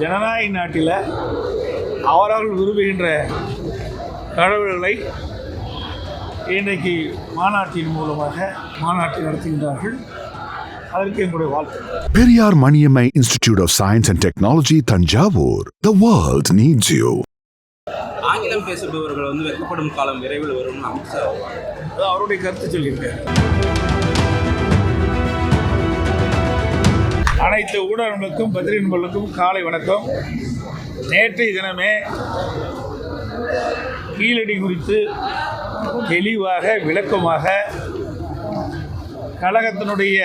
ஜனநாயக நாட்டில் அவரவர்கள் விரும்புகின்ற கடவுள்களை இன்றைக்கு மாநாட்டின் மூலமாக மாநாட்டை நடத்துகின்றார்கள் அதற்கு எங்களுடைய வாழ்த்து Periyar Maniammai Institute of Science and Technology, Tanjavur. The world needs you. ஆங்கிலம் பேசுபவர்கள் வந்து வெட்கப்படும் காலம் விரைவில் வரும்னு அமித்ஷா அது அவருடைய கருத்து சொல்லியிருக்கார் அனைத்து ஊடகங்களுக்கும் பத்திரிகை நண்பர்களுக்கும் காலை வணக்கம். நேற்றைய தினமே கீழடி குறித்து தெளிவாக விளக்கமாக கழகத்தினுடைய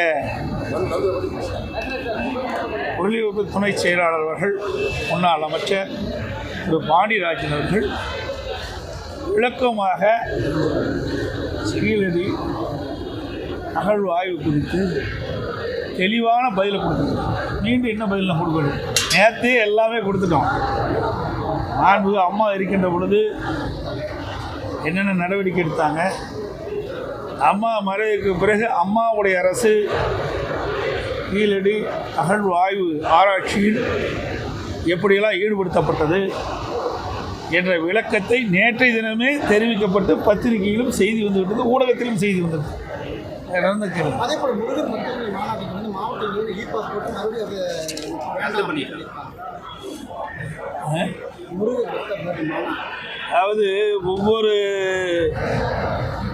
ஒளிபரப்பு துணை செயலாளர் அவர்கள் முன்னாள் அமைச்சர் திரு பாண்டியராஜன் அவர்கள் விளக்கமாக கீழடி அகழ்வாய்வு குறித்து தெளிவான பதிலை கொடுத்துருக்கோம் மீண்டும் என்ன பதில் நான் கொடுக்கணும்? நேற்றே எல்லாமே கொடுத்துட்டோம். மாண்பு அம்மா இருக்கின்ற பொழுது என்னென்ன நடவடிக்கை எடுத்தாங்க? அம்மா மறைவுக்கு பிறகு அம்மாவுடைய அரசு கீழடி அகழ்வாய்வு ஆராய்ச்சியில் எப்படியெல்லாம் ஈடுபடுத்தப்பட்டது என்ற விளக்கத்தை நேற்றைய தினமே தெரிவிக்கப்பட்டு பத்திரிகையிலும் செய்தி வந்துவிட்டது ஊடகத்திலும் செய்தி வந்தது நடந்த கேள்வி அதே போல முருகர் மக்கள் மாநாட்டுக்கு வந்து மாவட்டங்களில் இ பாஸ் போட்டு மறுபடியும் அது கேன்சல் பண்ணிட்டாங்க? முருகர் அதாவது ஒவ்வொரு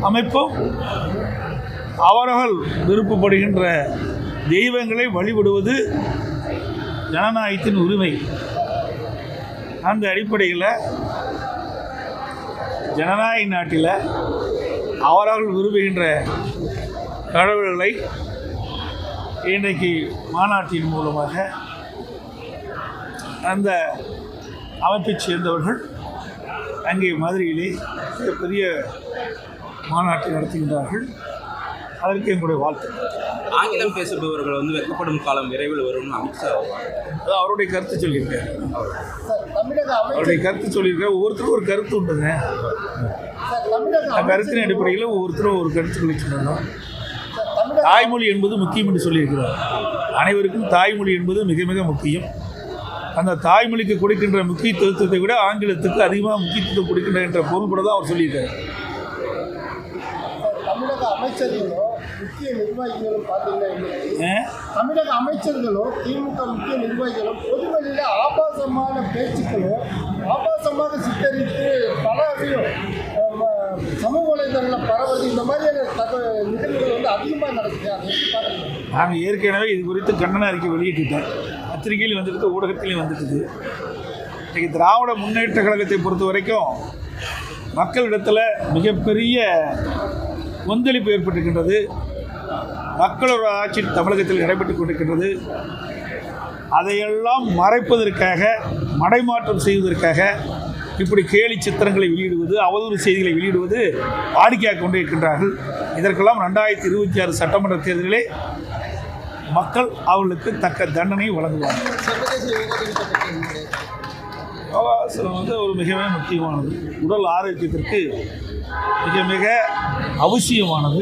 அமைப்பும் அவர்கள் விருப்பப்படுகின்ற தெய்வங்களை வழிபடுவது ஜனநாயகத்தின் உரிமை. அந்த அடிப்படையில் ஜனநாயக நாட்டில் அவரவர்கள் விரும்புகின்ற கடவுள்களை இன்றைக்கு மாநாட்டின் மூலமாக அந்த அமைப்பைச் சேர்ந்தவர்கள் அங்கே மதுரையிலே பெரிய மாநாட்டை நடத்துகின்றார்கள். அதற்கு எங்களுடைய வாழ்த்து. ஆங்கிலம் பேசுபவர்கள் வந்து வெட்கப்படும் காலம் விரைவில் வரும்னு அமித்ஷா அது அவருடைய கருத்து சொல்லியிருக்கார். அமைச்சர் அவருடைய கருத்து சொல்லியிருக்கார். ஒவ்வொருத்தரும் ஒரு கருத்து உண்டுங்க கருத்தின் அடிப்படையில் ஒவ்வொருத்தரும் ஒரு கருத்துக்களை சொல்லணும். சார் தமிழக தாய்மொழி என்பது முக்கியம் என்று சொல்லியிருக்கிறார். அனைவருக்கும் தாய்மொழி என்பது மிக மிக முக்கியம். அந்த தாய்மொழிக்கு கொடுக்கின்ற முக்கியத்துவத்தை விட ஆங்கிலத்துக்கு அதிகமாக முக்கியத்துவம் கொடுக்கின்ற என்ற பொருள்பட தான் அவர் சொல்லியிருக்காரு. தமிழக அமைச்சர்களும் முக்கிய நிர்வாகிகளும் பார்த்தீங்கன்னா? தமிழக அமைச்சர்களும் திமுக முக்கிய நிர்வாகிகளும் பொதுவெளியில் ஆபாசமான பேச்சுக்களும் ஆபாசமாக சித்தரித்து அஹ், சமூக வலைதளங்களில் பரவுறது இந்த மாதிரியான தகவல் நிகழ்வுகள் வந்து அதிகமாக நடக்குது அதை எப்படி பார்க்குறீங்க நான் ஏற்கனவே இது குறித்து கண்டன அறிக்கை வெளியிட்டுட்டேன். பத்திரிகையிலும் வந்துட்டு ஊடகத்திலையும் வந்துட்டுது இன்றைக்கி திராவிட முன்னேற்ற கழகத்தை பொறுத்த வரைக்கும் மக்களிடத்தில் மிகப்பெரிய கொந்தளிப்பு ஏற்பட்டிருக்கின்றது. மக்களோட ஆட்சி தமிழகத்தில் நடைபெற்றுக் கொண்டிருக்கின்றது. அதையெல்லாம் மறைப்பதற்காக மடைமாற்றம் செய்வதற்காக இப்படி கேலி சித்திரங்களை வெளியிடுவது அவதூறு செய்திகளை வெளியிடுவது வாடிக்கையாக கொண்டே இருக்கின்றார்கள். இதற்கெல்லாம் ரெண்டாயிரத்தி இருபத்தி ஆறு சட்டமன்ற தேர்தலிலே மக்கள் அவர்களுக்கு தக்க தண்டனை வழங்குவார்கள். யோகாசனம் வந்து ஒரு மிகவே முக்கியமானது. உடல் ஆரோக்கியத்திற்கு மிக மிக அவசியமானது.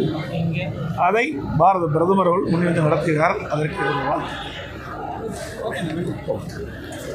அதை பாரத பிரதமர் அவர்கள் முன்னிருந்து நடத்துகிறார் அதற்கு வாழ்த்து.